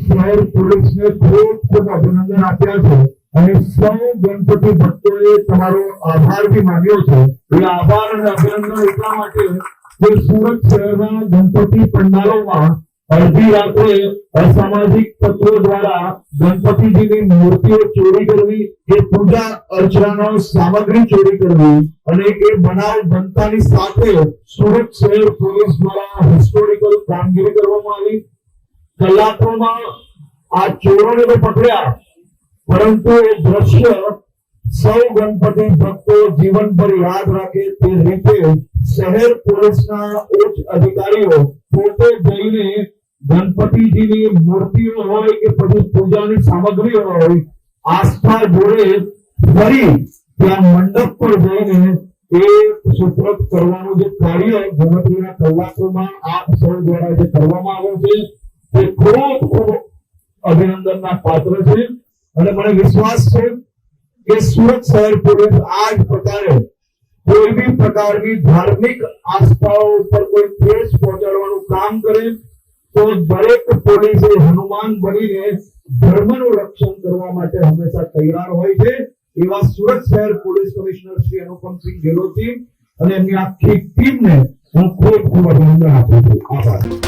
શહેર પોલીસને ખૂબ ખૂબ અભિનંદન આપ્યા છે અને સૌ ગણપતિ ભક્તોએ તમારો આભાર બી માન્યો છે. એ આભાર અને અભિનંદન એટલા માટે કે સુરત શહેરના ગણપતિ પંડાલોમાં અડધી રાત્રે અસામાજિક તત્વો દ્વારા ગણપતિજીની મૂર્તિઓ ચોરી કરવી, એ પૂજા અર્ચનાનો સામગ્રી ચોરી કરવી અને એ બનાવ બનતાની સાથે સુરત શહેર પોલીસ દ્વારા હિસ્ટોરિકલ કામગીરી કરવામાં આવી. કલાકોમાં આ ચોરોને તો પકડ્યા. પરંતુ એ દ્રશ્ય સૌ ગણપતિ ભક્તો જીવન પર યાદ રાખે તે રીતે શહેર પોલીસના ઉચ્ચ અધિકારીઓ પોતે જઈને ગણપતિજીની મૂર્તિઓ હોય કે પછી પૂજાની સામગ્રી હોય, આસ્થા જોડે ફરી ત્યાં મંડપ પર જઈને એ સુપ્રત કરવાનું જે કાર્ય ગણતરીના કલાકોમાં આપ સૌ દ્વારા જે કરવામાં આવ્યું છે તે ખૂબ ખૂબ અભિનંદનના પાત્ર છે. અને મને વિશ્વાસ છે કે સુરત શહેર પોલીસ આ જ પ્રકારે કોઈ બી પ્રકારની ધાર્મિક આસ્થાઓ ઉપર કોઈ ઠેસ પહોંચાડવાનું કામ કરે, તો દરેક પોલીસે હનુમાન બનીને ધર્મનું રક્ષણ કરવા માટે હંમેશા તૈયાર હોય છે. એવા સુરત શહેર પોલીસ કમિશનર શ્રી અનુપમસિંહ ગેહલોતજી અને એમની આખી ટીમને હું ખૂબ ખૂબ અભિનંદન આપું છું. આભાર.